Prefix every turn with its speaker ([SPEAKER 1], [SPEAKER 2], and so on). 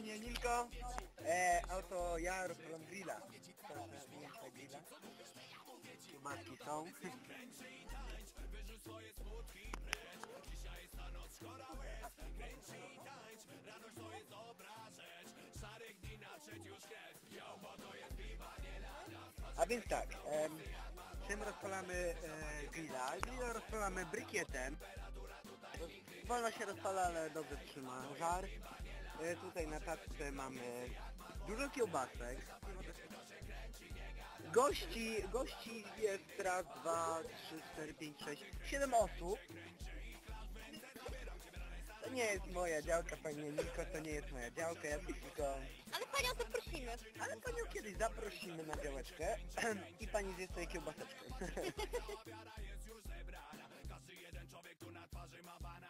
[SPEAKER 1] Pani Emilko. E, oto ja rozpalam grilla. Proszę, większe grilla. Są. A więc tak, em, czym rozpalamy e, grilla? Grilla rozpalamy brykietem. Wolno się rozpala, ale dobrze trzyma żar. E, tutaj na taczce mamy dużo kiełbasek. Gości, gości jest raz, dwa, trzy, cztery, pięć, sześć, siedem osób. To nie jest moja działka, panie Niko, to nie jest moja działka, ja tylko...
[SPEAKER 2] Ale panią zaprosimy.
[SPEAKER 1] Ale panią kiedyś zaprosimy na działeczkę i pani zje sobie kiełbaseczkę.